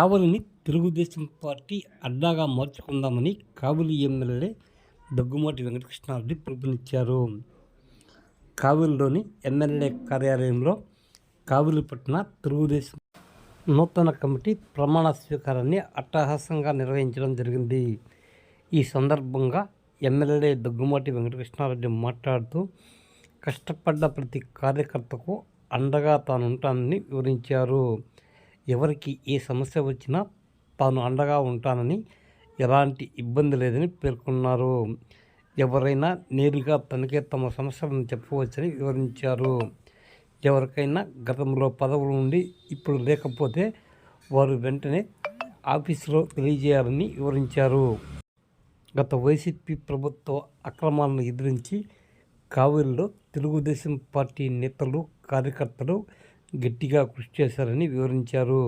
కావలిని Telugu Desam party అడ్డాగా మార్చుకుందామని Kavali MLA Daggumati Venkatakrishna Reddy పిలుపునిచ్చారు. కావలిలోని ఎమ్మెల్యే కార్యాలయంలో కావలి తెలుగుదేశం నూతన కమిటీ ప్రమాణ స్వీకారాన్ని అట్టహాసంగా నిర్వహించడం జరిగింది. ఈ సందర్భంగా ఎమ్మెల్యే దగ్గుమాటి వెంకటకృష్ణారెడ్డి మాట్లాడుతూ కష్టపడ్డ ప్రతి కార్యకర్తకు అండగా తాను ఉంటానని వివరించారు. ఎవరికి ఏ సమస్య వచ్చినా తాను అండగా ఉంటానని ఎలాంటి ఇబ్బంది లేదని పేర్కొన్నారు. ఎవరైనా నేరుగా తనకే తమ సమస్యలను చెప్పవచ్చని వివరించారు. ఎవరికైనా గతంలో పదవులు ఉండి ఇప్పుడు లేకపోతే వారు వెంటనే ఆఫీసులో తెలియజేయాలని వివరించారు. గత వైసీపీ ప్రభుత్వ అక్రమాలను ఎదిరించి కావేరిలో తెలుగుదేశం పార్టీ నేతలు కార్యకర్తలు గట్టిగా కృషి చేశారని వివరించారు.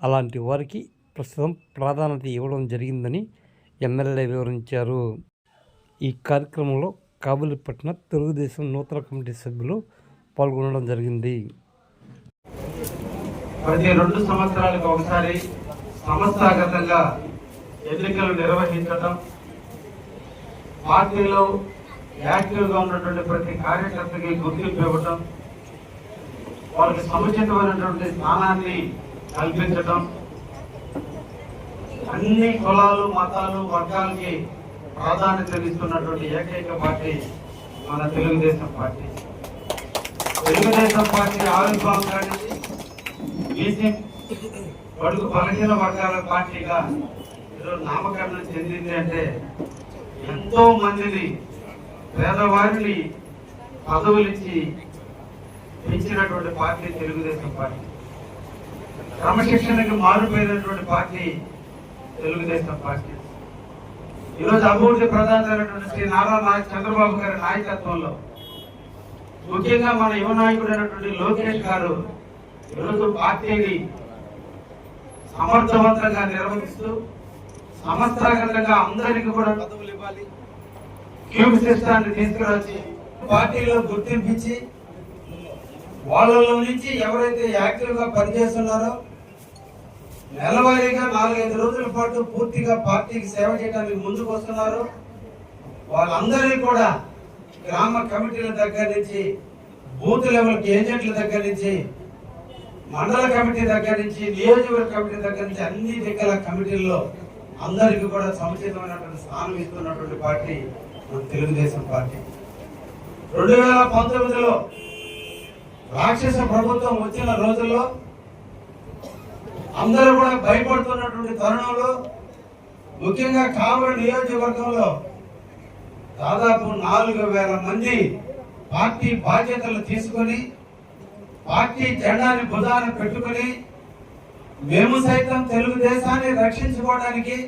అలాంటి వారికి ప్రస్తుతం ప్రాధాన్యత ఇవ్వడం జరిగిందని ఎమ్మెల్యే వివరించారు. ఈ కార్యక్రమంలో కావలి తెలుగుదేశం నూతన కమిటీ సభ్యులు పాల్గొనడం జరిగింది. ప్రతి రెండు సంవత్సరాలకు ఒకసారి సంస్థాగతంగా ఎన్నికలు నిర్వహించడం పార్టీలో యాక్టివ్గా ఉన్నటువంటి ప్రతి కార్యకర్తకి గుర్తింపు ఇవ్వటం వాళ్ళకి సముచితమైనటువంటి స్థానాన్ని కల్పించటం అన్ని కులాలు మతాలు వర్గాలకి ప్రాధాన్యత ఇస్తున్నటువంటి ఏకైక పార్టీ మన తెలుగుదేశం పార్టీ. తెలుగుదేశం పార్టీ ఆవిర్భావం కానీ బీసీ బడుగు బలహీన వర్గాల పార్టీగా ఈరోజు నామకరణం చెందింది అంటే ఎంతో మందిని పేదవారిని పదవులిచ్చి పెంచినటువంటి పార్టీ తెలుగుదేశం పార్టీ. క్రమశిక్షణకు మారిపోయినటువంటి పార్టీ తెలుగుదేశం పార్టీ. ఈరోజు అభివృద్ధి ప్రధానమైనటువంటి శ్రీ నారా చంద్రబాబు గారి నాయకత్వంలో ముఖ్యంగా మన యువ నాయకుడైనటువంటి అయినటువంటి లోకేష్ గారు ఈరోజు పార్టీని సమర్థవంతంగా నిర్వహిస్తూ సంస్థాగతంగా అందరికీ కూడా పదవులు ఇవ్వాలి. క్యూబ్ సిస్టాన్ని తీసుకురాచి పార్టీలో గుర్తింపించి వాళ్ళలో నుంచి ఎవరైతే యాక్టివ్గా పనిచేస్తున్నారో నెలవారీగా నాలుగైదు రోజుల పాటు పూర్తిగా పార్టీకి సేవ చేయడానికి ముందుకు వస్తున్నారు. వాళ్ళందరినీ కూడా గ్రామ కమిటీల దగ్గర నుంచి బూత్ లెవెల్ ఏజెంట్ల దగ్గర నుంచి మండల కమిటీ దగ్గర నుంచి నియోజకవర్గ కమిటీ దగ్గర నుంచి అన్ని దిక్కల కమిటీల్లో అందరికీ కూడా సముచితమైనటువంటి స్థానం ఇస్తున్నటువంటి పార్టీ మన తెలుగుదేశం పార్టీ. రెండు వేల పంతొమ్మిదిలో రాక్షస ప్రభుత్వం వచ్చిన రోజుల్లో అందరూ కూడా భయపడుతున్నటువంటి తరుణంలో ముఖ్యంగా కావలి నియోజకవర్గంలో దాదాపు నాలుగు వేల మంది పార్టీ బాధ్యతలు తీసుకొని పార్టీ జెండాని భుజాన పెట్టుకొని మేము సైతం తెలుగుదేశాన్ని రక్షించుకోవడానికి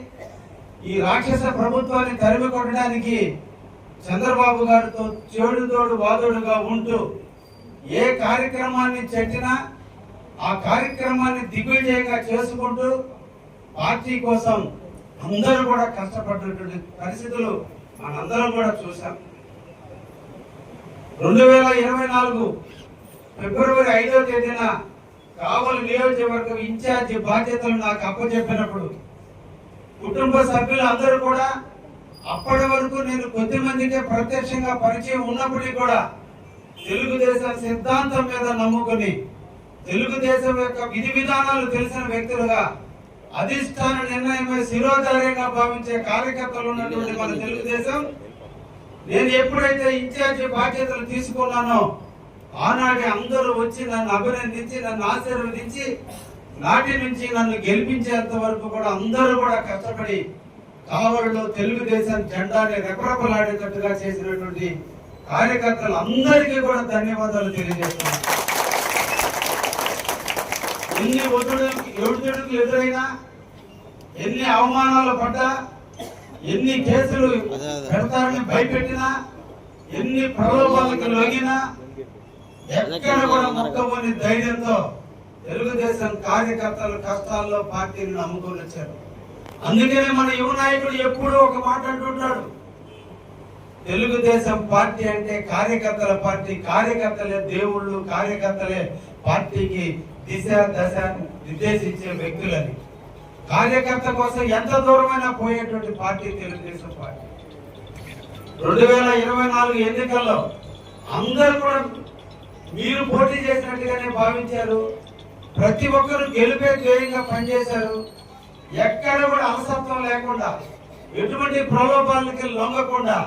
ఈ రాక్షస ప్రభుత్వాన్ని తరిమి కొట్టడానికి చంద్రబాబు గారితో చేడుతోడు వాదుడుగా ఉంటూ ఏ కార్యక్రమాన్ని చెట్టినా ఆ కార్యక్రమాన్ని దిగ్విజయంగా చేసుకుంటూ పార్టీ కోసం అందరూ కూడా కష్టపడినటువంటి పరిస్థితులు మనందరం కూడా చూసాం రెండు వేల ఇరవై నాలుగు ఫిబ్రవరి ఐదో తేదీన కావలి నియోజకవర్గం ఇన్ఛార్జి బాధ్యతలు నాకు అప్పచెప్పినప్పుడు కుటుంబ సభ్యులు అందరూ కూడా అప్పటి వరకు నేను కొద్ది మందికే ప్రత్యక్షంగా పరిచయం ఉన్నప్పటికీ కూడా తెలుగుదేశం సిద్ధాంతం మీద నమ్ముకుని తెలుగుదేశం యొక్క విధి విధానాలు తెలిసిన వ్యక్తులుగా అధిష్టాన నిర్ణయమే శిరోధార్యంగా భావించే కార్యకర్తలు ఉన్నటువంటి మన తెలుగుదేశం నేను ఎప్పుడైతే ఇన్ఛార్జి బాధ్యతలు తీసుకున్నానో ఆనాటి అందరూ వచ్చి నన్ను అభినందించి నన్ను ఆశీర్వదించి నాటి నుంచి నన్ను గెలిపించేంత వరకు కూడా అందరూ కూడా కష్టపడి కావలిలో తెలుగుదేశం జెండాని రెపరెపలాడేటట్టుగా చేసినటువంటి కార్యకర్తలు అందరికీ కూడా ధన్యవాదాలు తెలియజేస్తున్నాను. ఎన్ని ఒత్తిడి ఒడిదుడుకులు ఎదురైనా ఎన్ని అవమానాలు పడ్డా ఎన్ని కేసులు పెడతారని భయపెట్టినా ఎన్ని ప్రలోభాలకు లొంగినా ఎక్కడ కూడా మొక్కమని ధైర్యంతో తెలుగుదేశం కార్యకర్తలు కష్టాల్లో పార్టీని నమ్ముకొని వచ్చారు. అందుకనే మన యువ నాయకుడు ఎప్పుడూ ఒక మాట అంటుంటాడు. తెలుగుదేశం పార్టీ అంటే కార్యకర్తల పార్టీ కార్యకర్తలే దేవుళ్ళు కార్యకర్తలే పార్టీకి దిశ దశ నిర్దేశించే వ్యక్తులని. కార్యకర్త కోసం ఎంత దూరమైనా పోయేటువంటి పార్టీ తెలుగుదేశం పార్టీ. రెండు వేల ఇరవై నాలుగు ఎన్నికల్లో అందరూ కూడా మీరు పోటీ చేసినట్టుగానే భావించారు. ప్రతి ఒక్కరు గెలిపే ధ్యేయంగా పనిచేశారు. ఎక్కడ కూడా అలసత్వం లేకుండా ఎటువంటి ప్రలోభాలకి లొంగకుండా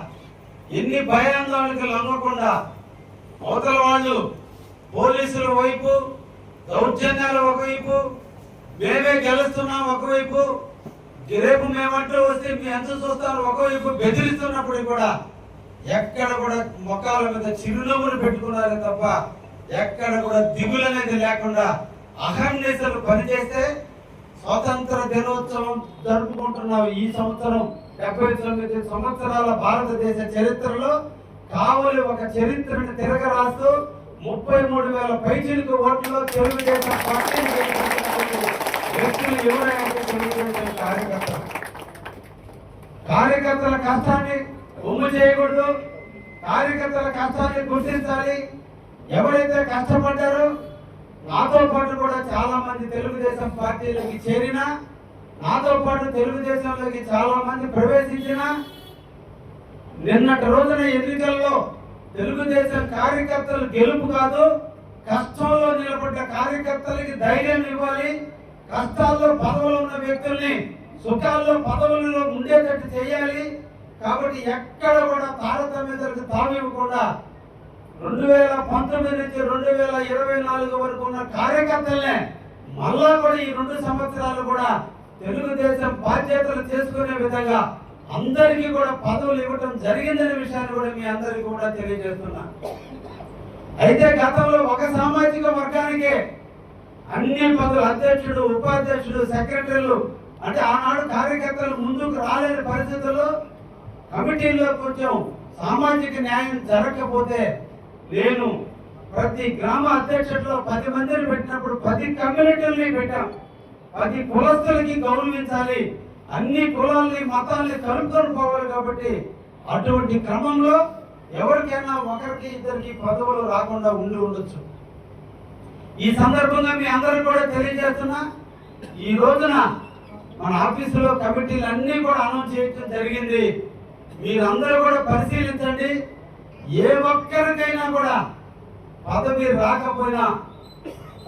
ఎన్ని భయాందోళనకు లొంగకుండా అవతల వాళ్ళు పోలీసుల వైపు దౌర్జన్యాలు ఒకవైపు మేమే గెలుస్తున్నాం ఒకవైపు రేపు మేమంటూ వస్తే మీ ఎంత చూస్తారు ఒకవైపు బెదిరిస్తున్నప్పుడు కూడా ఎక్కడ కూడా మొక్కల మీద చిరునవ్వులు పెట్టుకున్నారే తప్ప ఎక్కడ కూడా దిగులనేది లేకుండా అహర్నిశలు పనిచేస్తే స్వాతంత్ర దినోత్సవం జరుపుకుంటున్నాం ఈ సంవత్సరం. డెబ్బై తొమ్మిది సంవత్సరాల భారతదేశ చరిత్రలో కావలి ఒక చరిత్రను తిరగరాస్తూ ముప్పై మూడు వేల పైచిలకు ఓట్లలో తెలుగుదేశం పార్టీ వ్యక్తులు ఎవరైనా తెలుగుదేశం కార్యకర్తలు. కార్యకర్తల కష్టాన్ని ఉమ్ము చేయకూడదు. కార్యకర్తల కష్టాన్ని గుర్తించాలి. ఎవరైతే కష్టపడ్డారో నాతో పాటు కూడా చాలా మంది తెలుగుదేశం పార్టీలకి చేరిన నాతో పాటు తెలుగుదేశంలోకి చాలా మంది ప్రవేశించిన నిన్నటి రోజున ఎన్నికల్లో తెలుగుదేశం కార్యకర్తలు గెలుపు కాదు కష్టంలో నిలబడ్డ కార్యకర్తలకి ధైర్యం ఇవ్వాలి కష్టాల్లో పదవులు ఉన్న వ్యక్తుల్ని సుఖాల్లో పదవులలో ఉండేటట్టు చేయాలి. కాబట్టి ఎక్కడ కూడా తారతమ్యతలకు తావివ్వకుండా రెండు వేల పంతొమ్మిది నుంచి రెండు వేల ఇరవై నాలుగు వరకు ఉన్న కార్యకర్తలనే మళ్ళా కూడా ఈ రెండు సంవత్సరాలు కూడా తెలుగుదేశం బాధ్యతలు చేసుకునే విధంగా అందరికీ కూడా పదవులు ఇవ్వటం జరిగిందనే విషయాన్ని కూడా మీ అందరికీ కూడా తెలియజేస్తున్నా. అయితే గతంలో ఒక సామాజిక వర్గానికే అన్ని పదవులు అధ్యక్షుడు ఉపాధ్యక్షుడు సెక్రటరీలు అంటే ఆనాడు కార్యకర్తలు ముందుకు రాలేని పరిస్థితుల్లో కమిటీల్లో కొంచెం సామాజిక న్యాయం జరగకపోతే నేను ప్రతి గ్రామ అధ్యక్షుడిలో పది మందిని పెట్టినప్పుడు పది కమ్యూనిటీల్ని పెట్టాం. ప్రతి కులస్తులకి గౌరవించాలి. అన్ని కులాల్ని మతాల్ని కలుపుకొని పోవాలి కాబట్టి అటువంటి క్రమంలో ఎవరికైనా ఒకరికి ఇద్దరికి పదవులు రాకుండా ఉండి ఉండొచ్చు. ఈ సందర్భంగా మీ అందరూ కూడా తెలియజేస్తున్నా ఈ రోజున మన ఆఫీసులో కమిటీలు అన్నీ కూడా అనౌన్స్ చేయడం జరిగింది. మీరందరూ కూడా పరిశీలించండి. ఏ ఒక్కరికైనా కూడా పదవి రాకపోయినా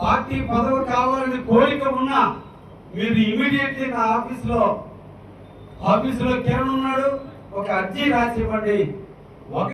పార్టీ పదవి కావాలని కోరిక ఉన్నా మీరు ఇమీడియట్లీ నా ఆఫీస్లో ఆఫీసులో కిరణ్ ఉన్నాడు ఒక అర్జీ రాసి ఇవ్వండి